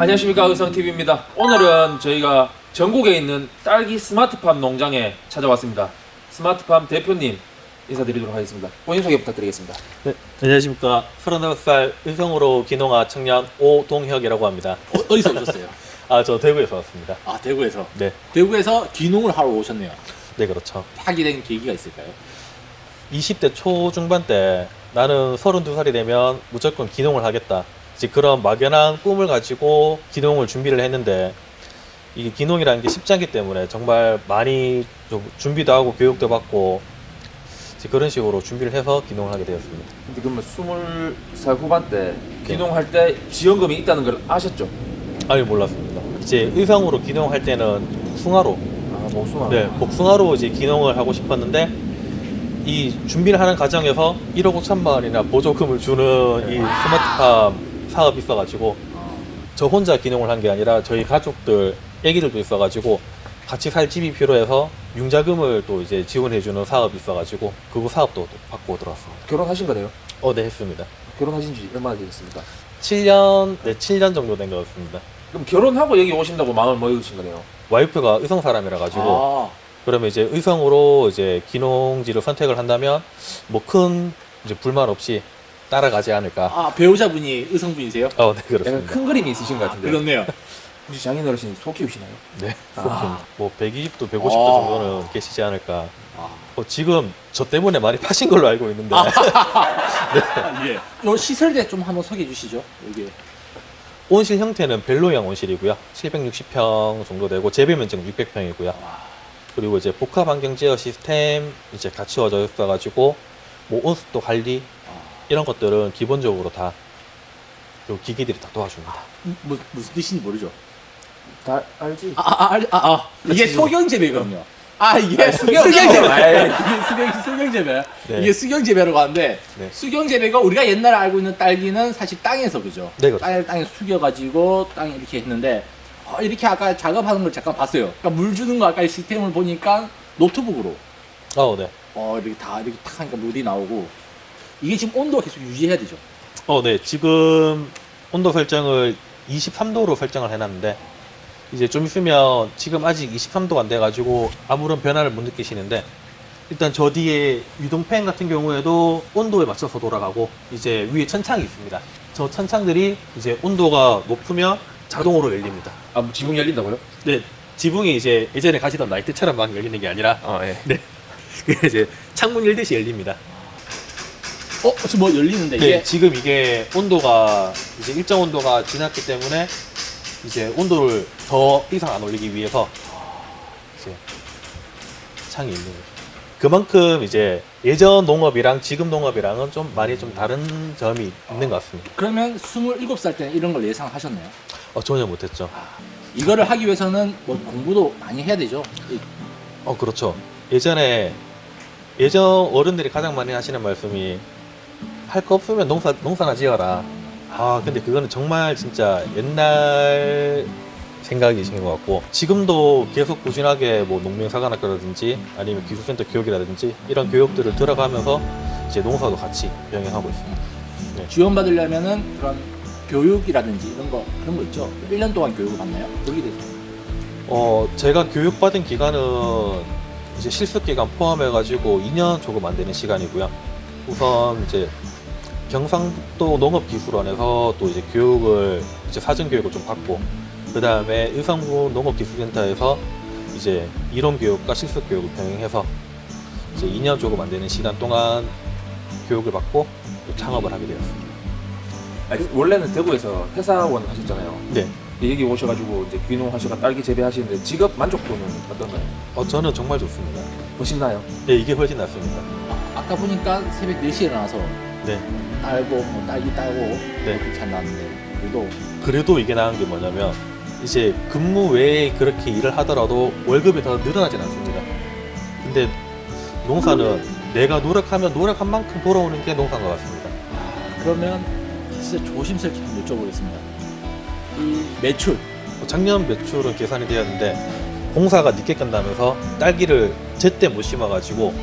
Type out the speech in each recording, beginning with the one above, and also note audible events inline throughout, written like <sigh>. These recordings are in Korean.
안녕하십니까 의성TV입니다 오늘은 저희가 전국에 있는 딸기 스마트팜 농장에 찾아왔습니다 스마트팜 대표님 인사드리도록 하겠습니다 본인 소개 부탁드리겠습니다 네, 안녕하십니까. 35살 의성으로 기농아 청년 오동혁이라고 합니다. 어, 어디서 오셨어요? <laughs> 아, 저 대구에서 왔습니다. 아 대구에서 네, 대구에서 귀농을 하러 오셨네요. 네, 그렇죠. 하게 된 계기가 있을까요? 20대 초중반 때 나는 32살이 되면 무조건 기농을 하겠다. 이제 그런 막연한 꿈을 가지고 기농을 준비를 했는데 이게 기농이라는 게 쉽지 않기 때문에 정말 많이 좀 준비도 하고 교육도 받고 이제 그런 식으로 준비를 해서 기농을 하게 되었습니다. 근데 그러면 20살 후반 때 귀농할 때 지원금이 있다는 걸 아셨죠? 아니 몰랐습니다. 이제 의성으로 기농할 때는 복숭아로 아 목수만 네, 복숭아로 이제 기농을 하고 싶었는데 이 준비를 하는 과정에서 1억 5천만 원이나 보조금을 주는 이 스마트팜 사업이 있어가지고 저 혼자 기농을 한 게 아니라 저희 가족들, 애기들도 있어가지고 같이 살 집이 필요해서 융자금을 또 이제 지원해주는 사업이 있어가지고 그거 사업도 또 받고 들어왔습니다. 결혼하신 거네요? 어, 네, 했습니다. 결혼하신 지 얼마나 되셨습니까? 7년, 네, 7년 정도 된 것 같습니다. 그럼 결혼하고 여기 오신다고 마음을 먹으신 거네요 와이프가 의성 사람이라 가지고 아, 그러면 이제 의성으로 이제 기농지를 선택을 한다면 뭐 큰 이제 불만 없이 따라가지 않을까. 아 배우자분이 의성분이세요? 어, 네 약간 그렇습니다. 큰 그림이 있으신 것 같은데 그렇네요. 혹시 장인 어르신 소 키우시나요? 네. 아. 뭐 120도 150도 아. 정도는 계시지 않을까. 아, 어, 지금 저 때문에 많이 파신 걸로 알고 있는데 아, <laughs> 예. 요 시설대 좀 한번 소개해 주시죠. 여기. 온실 형태는 벨로형 온실이고요. 760평 정도 되고 재배 면적은 600평이고요. 그리고 이제 복합 환경 제어 시스템 이제 갖추어져 있어 가지고 뭐 온습도 관리 이런 것들은 기본적으로 다요 기기들이 다 도와줍니다. 뭐, 무슨 뜻인지 모르죠. 다 알지? 아, 아, 아, 아, 아. 이게. 소경재배거든요. 아 이게 아니, 수경. 수경재배. 이게 수경 수경재배. 네. 이게 수경재배라고 하는데 네. 수경재배가 우리가 옛날에 알고 있는 딸기는 사실 땅에서 그죠? 네, 그렇죠. 땅에 땅에 숙여가지고 땅에 이렇게 했는데 어, 이렇게 아까 작업하는 걸 잠깐 봤어요. 그러니까 물 주는 거 아까 이 시스템을 보니까 노트북으로 어, 네. 어 이렇게 다 이렇게 탁 하니까 물이 나오고 이게 지금 온도가 계속 유지해야 되죠. 어, 네. 지금 온도 설정을 23도로 설정을 해놨는데 이제 좀 있으면 지금 아직 23도가 안 돼가지고 아무런 변화를 못 느끼시는데 일단 저 뒤에 유동팬 같은 경우에도 온도에 맞춰서 돌아가고 이제 위에 천창이 있습니다. 저 천창들이 이제 온도가 높으면 자동으로 열립니다. 아 뭐 지붕 열린다고요? 네. 지붕이 이제 예전에 가시던 나이트처럼 막 열리는 게 아니라 아 예. 네. <laughs> 이제 창문 열듯이 열립니다. 어 지금 뭐 열리는데 네, 이게 지금 이게 온도가 이제 일정 온도가 지났기 때문에 이제 온도를 더 이상 안 올리기 위해서 이제 창이 있는 거죠. 그만큼 이제 예전 농업이랑 지금 농업이랑은 좀 많이 좀 다른 점이 있는 것 같습니다. 그러면 27살 때는 이런 걸 예상하셨나요? 어, 전혀 못했죠. 이거를 하기 위해서는 뭐 공부도 많이 해야 되죠. 이- 어, 그렇죠. 예전에 예전 어른들이 가장 많이 하시는 말씀이 할 거 없으면 농사 농사나 지어라. 아, 근데 그거는 정말 진짜 옛날 생각이신 것 같고 지금도 계속 꾸준하게 뭐 농민사관학교라든지 아니면 기술센터 교육이라든지 이런 교육들을 들어가면서 이제 농사도 같이 병행하고 있습니다. 지원 받으려면은 그런 교육이라든지 이런 거 그런 거 있죠. 1년 동안 교육을 받나요? 여기 대해서. 어, 제가 교육받은 기간은 이제 실습 기간 포함해가지고 2년 조금 안 되는 시간이고요. 우선 이제 경상북도 농업기술원에서 또 이제 교육을 이제 사전 교육을 좀 받고 그 다음에 의성부 농업기술센터에서 이제 이론 교육과 실습 교육을 병행해서 이제 2년 조금 안 되는 시간 동안 교육을 받고 또 창업을 하게 되었습니다. 아니, 원래는 대구에서 회사원 하셨잖아요 네. 여기 오셔가지고 이제 귀농 하시고 딸기 재배하시는데 직업 만족도는 어떤가요? 어, 저는 정말 좋습니다. 멋있나요? 네, 이게 훨씬 낫습니다. 아까 보니까 새벽 4시에 일어나서 네. 딸고 뭐 딸기 따고 네. 그렇게 한다는데 그래도 그래도 이게 나은 게 뭐냐면 이제 근무 외에 그렇게 일을 하더라도 월급이 더 늘어나진 않습니다. 근데 농사는 내가 노력하면 노력한 만큼 돌아오는 게 농사인 것 같습니다. 그러면 진짜 조심스럽게 한번 여쭤보겠습니다. 이 매출 뭐 작년 매출은 계산이 되었는데 공사가 늦게 끝나면서 딸기를 제때 못 심어가지고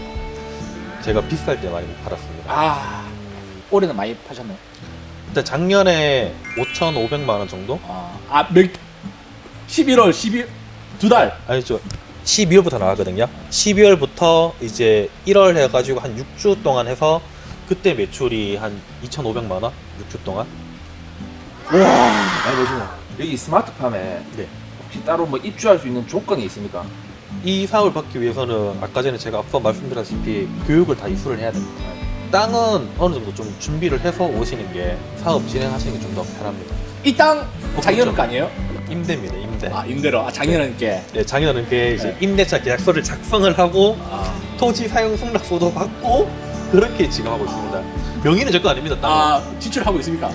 제가 비쌀 때 많이 못 팔았습니다. 아 올해는 많이 파셨나요? 그때 작년에 5,500만 원 정도? 아, 아, 몇 11월 12, 두 달. 아니죠. 12월부터 나가거든요. 12월부터 이제 1월 해가지고 한 6주 동안 해서 그때 매출이 한 2,500만 원? 6주 동안? 아니 보시면 여기 스마트팜에 네. 혹시 따로 뭐 입주할 수 있는 조건이 있습니까? 이 사업을 받기 위해서는 아까 전에 제가 앞서 말씀드렸다시피 교육을 다 이수를 해야 됩니다. 땅은 어느 정도 좀 준비를 해서 오시는 게 사업 진행하시는 게 좀 더 편합니다. 이 땅 장인어른. 거 아니에요? 임대입니다, 임대. 아, 임대로. 아, 장인어른께. 네, 장인어른께 이제 네. 임대차 계약서를 작성을 하고 아, 토지 사용 승낙서도 받고 그렇게 지금 하고 있습니다. 명의는 제거 아닙니다. 땅은. 아, 지출하고 있습니까?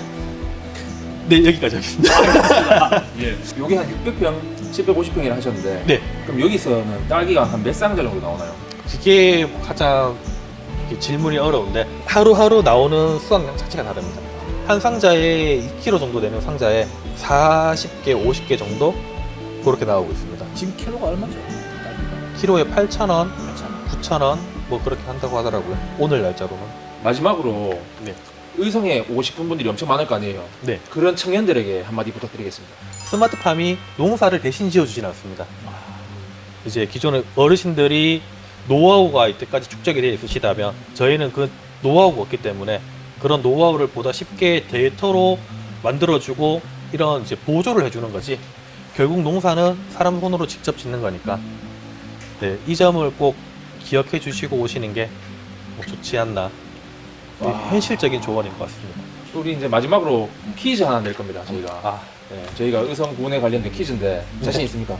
네, 여기까지 하겠습니다. <laughs> 예. 여기 한 600평, 750평이라 하셨는데 네, 그럼 여기서는 딸기가 한몇 상자 정도 나오나요? 그게 가장 질문이 어려운데 하루하루 나오는 수확량 자체가 다릅니다. 한 상자에 2kg 정도 되는 상자에 40개, 50개 정도 그렇게 나오고 있습니다. 지금 키로가 얼마죠? 키로에 8,000원, 괜찮아. 9,000원 뭐 그렇게 한다고 하더라고요. 오늘 날짜로는. 마지막으로 네. 의성에 싶은 분들이 엄청 많을 거 아니에요. 네. 그런 청년들에게 한마디 부탁드리겠습니다. 스마트팜이 농사를 대신 지어주진 않습니다. 이제 기존의 어르신들이 노하우가 이때까지 축적이 되어 있으시다면 저희는 그 노하우가 없기 때문에 그런 노하우를 보다 쉽게 데이터로 만들어주고 이런 이제 보조를 해주는 거지 결국 농사는 사람 손으로 직접 짓는 거니까 네, 이 점을 꼭 기억해 주시고 오시는 게 뭐 좋지 않나 네, 와. 현실적인 조언인 것 같습니다. 우리 이제 마지막으로 퀴즈 하나 낼 겁니다. 저희가 아, 네, 저희가 의성군에 관련된 퀴즈인데 자신 있습니까?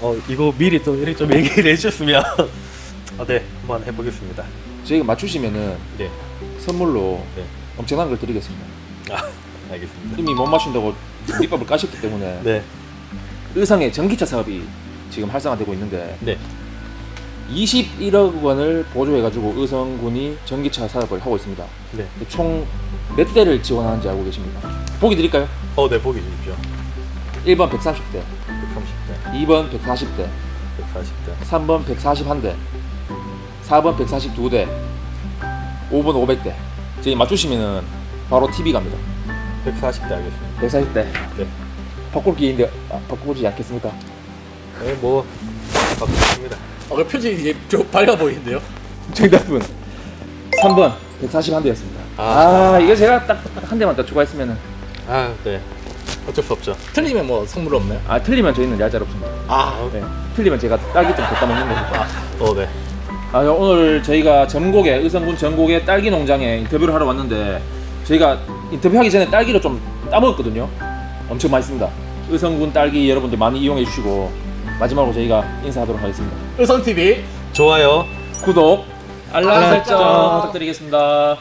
어 이거 미리 또 이렇게 좀 얘기를 해주셨으면 아, 네 한번 해보겠습니다. 저희가 맞추시면은 네, 선물로 네. 엄청난 걸 드리겠습니다. 아, <laughs> 알겠습니다. 이미 못 맞춘다고 밑밥을 까셨기 때문에 네, 의성의 전기차 사업이 지금 활성화되고 있는데 네, 21억 원을 보조해가지고 의성군이 전기차 사업을 하고 있습니다. 네. 총 몇 대를 지원하는지 알고 계십니까? 보기 드릴까요? 어, 네 보기 주십시오. 1번 130대, 130대, 2번 140대, 140대, 3번 141대, 4번 142대, 5번 500대. 저희 맞추시면은 바로 TV 갑니다. 140대 알겠습니다. 140대. 네, 바꿀 기인데 아, 바꾸지 않겠습니까? 네, 뭐 바꾸겠습니다. 어, 그 표정이 이제 좀 밝아 보이는데요? 정답은 3번 141대였습니다. 아. 아, 이거 제가 딱 한 대만 더 추가했으면은 아, 네, 어쩔 수 없죠. 틀리면 뭐 선물 없나요? 아 틀리면 저희는 얄짤 없습니다. 아, 네. 틀리면 제가 딸기 좀 걷다 먹는 거니까. 어, 네, 아, 오늘 저희가 전곡에 의성군 전곡의 딸기 농장에 인터뷰를 하러 왔는데 저희가 인터뷰하기 전에 딸기를 좀 따먹었거든요. 엄청 맛있습니다. 의성군 딸기 여러분들 많이 이용해 주시고 마지막으로 저희가 인사하도록 하겠습니다. 의성TV 좋아요. 구독, 알람 설정. 부탁드리겠습니다.